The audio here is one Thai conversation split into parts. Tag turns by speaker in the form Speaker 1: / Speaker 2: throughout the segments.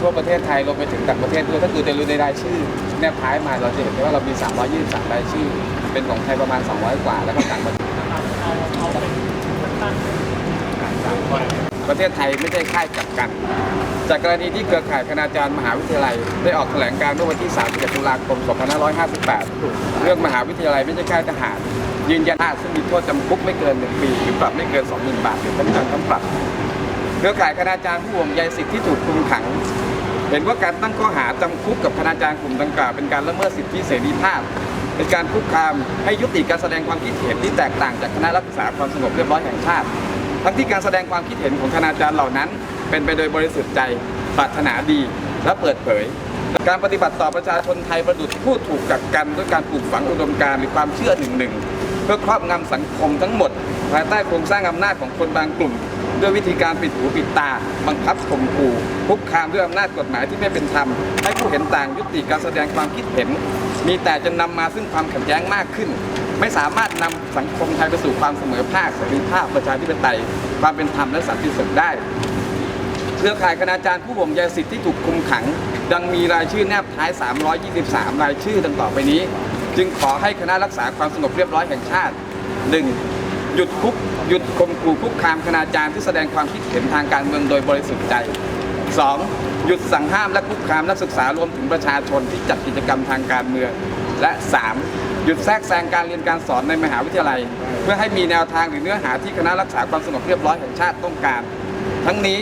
Speaker 1: ทั่วประเทศไทยรวมไปถึงต่างประเทศด้วยถ้าคือจะรู้ในรายชื่อแนบท้ายมาเราจะเห็นได้ว่าเรามี 323รายชื่อ เป็นของไทยประมาณ 200 กว่า แล้วก็ต่างประเทศประเทศไทยไม่ใช่ค่ายกักกัน จากกรณีที่เครือข่ายคณาจารย์มหาวิทยาลัย ได้ออกแถลงการณ์เมื่อวันที่ 31 ตุลาคม 2558 เรื่องมหาวิทยาลัยไม่ใช่ค่ายทหาร ยืนยันว่าซึ่งมีโทษจำคุกไม่เกิน 1 ปีหรือปรับไม่เกิน 20,000 บาทหรือทั้งจำทั้งปรับ เครือข่ายคณาจารย์ผู้ห่วงใยสิทธิที่ถูกคุมขัง เห็นว่าการตั้งข้อหาจำคุกกับคณาจารย์กลุ่มดังกล่าวเป็นการละเมิดสิทธิเสรีภาพเป็นการคุกคามให้ยุติการแสดงความคิดเห็นที่แตกต่างจากคณะรักษาความสงบเรียบร้อยแห่งชาติ ทั้งที่การแสดงความคิดเห็นของคณาจารย์เหล่านั้น เป็นไปโดยบริสุทธิ์ใจปรารถนาดีและเปิดเผยการปฏิบัติต่อประชาชนไทยประดุจผู้ถูกกักกันด้วยการปลูกฝังอุดมการณ์หรือความเชื่อหนึ่งหนึ่งเพื่อครอบงำสังคมทั้งหมด ภายใต้โครงสร้างอำนาจของคนบางกลุ่ม ด้วยวิธีการปิดหูปิดตา บังคับข่มขู่คุกคามด้วยอำนาจกฎหมายที่ไม่เป็นธรรม ให้ผู้เห็นต่างยุติการแสดงความคิดเห็น มีแต่จะนำมาซึ่งความขัดแย้งมากขึ้น ไม่สามารถนำสังคมไทยไปสู่ความเสมอภาคเสรีภาพประชาธิปไตย ความเป็นธรรมและสันติสุขได้เครือข่ายคณาจารย์ผู้ห่วงใยสิทธิที่ถูกคุมขัง ดังมีรายชื่อแนบท้าย 323 รายชื่อดังต่อไปนี้ จึงขอให้คณะรักษาความสงบเรียบร้อยแห่งชาติ 1. หยุดคุกหยุดข่มขู่คุกคามคณาจารย์ที่แสดงความคิดเห็นทางการเมืองโดยบริสุทธิ์ใจ 2. หยุดสั่งห้ามและคุกคามนักศึกษารวมถึงประชาชนที่จัดกิจกรรมทางการเมือง และ 3. หยุดแทรกแซงการเรียนการสอนในมหาวิทยาลัย เพื่อให้มีแนวทางหรือเนื้อหาที่คณะรักษาความสงบเรียบร้อยแห่งชาติต้องการ ทั้งนี้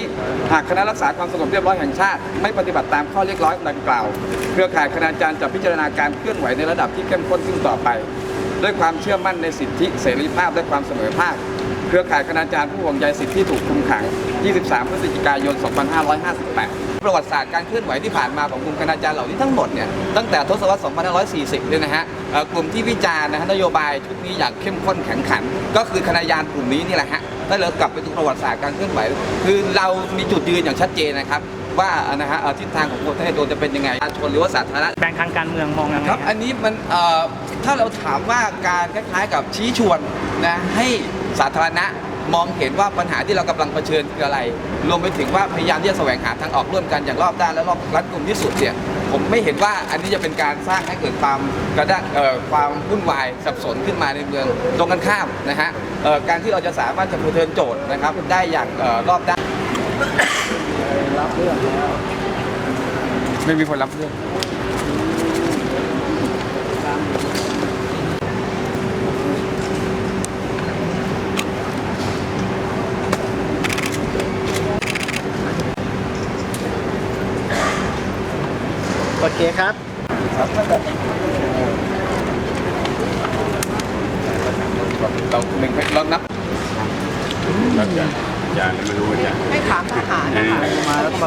Speaker 1: หากคณะรักษาความสงบเรียบร้อยแห่งชาติ ไม่ปฏิบัติตามข้อเรียกร้องดังกล่าว เครือข่ายคณาจารย์จะพิจารณาการเคลื่อนไหวในระดับที่เข้มข้นขึ้นต่อไป ด้วยความเชื่อมั่นในสิทธิเสรีภาพและความเสมอภาค เครือข่ายคณาจารย์ผู้ห่วงใยสิทธิที่ถูกคุมขัง 23 พฤศจิกายน 2558 ประวัติศาสตร์การเคลื่อนไหวที่ผ่านมาของกลุ่มคณาจารย์เหล่านี้ทั้งหมดเนี่ยตั้งแต่ทศวรรษ 2540 เนี่ยนะฮะเอ่อกลุ่มที่วิจารณ์นะฮะนโยบายชุดนี้อย่างเข้มข้นแข็งขัน ก็คือคณาจารย์กลุ่มนี้นี่แหละฮะถ้าเรากลับไปดูประวัติศาสตร์การเคลื่อนไหว คือเรามีจุดยืนอย่างชัดเจนนะครับว่านะฮะเอ่อทิศทางของประเทศโดจะเป็นยังไงประชาชนหรือว่าสาธารณะ
Speaker 2: แบ่งทางการเมืองมองยังไง
Speaker 1: ครับ อันนี้มันเอ่อ ถ้าเราถามว่าการคล้ายๆกับชี้ชวนนะให้สาธารณะมองเห็นว่าปัญหาที่เรากำลังเผชิญคืออะไร รวมไปถึงว่าพยายามที่จะแสวงหาทางออกร่วมกันอย่างรอบด้านและรอบรัดกุมที่สุดเนี่ยผมไม่เห็นว่าอันนี้จะเป็นการสร้างให้เกิดความกระด้างเอ่อความวุ่นวายสับสนขึ้นมาในเมืองตรงกันข้ามนะฮะเอ่อการที่เราจะสามารถจะเผชิญโจทย์นะครับได้อย่างเอ่อรอบด้านรับเรื่องแล้วไม่มีคนรับเรื่อง
Speaker 2: โอเคครับ
Speaker 1: เราหนึ่งเรานับ
Speaker 3: แล้วจะยานไม่รู้ว่าจะ
Speaker 4: ให้ถามทหารนะคะ
Speaker 2: มาแล้วก็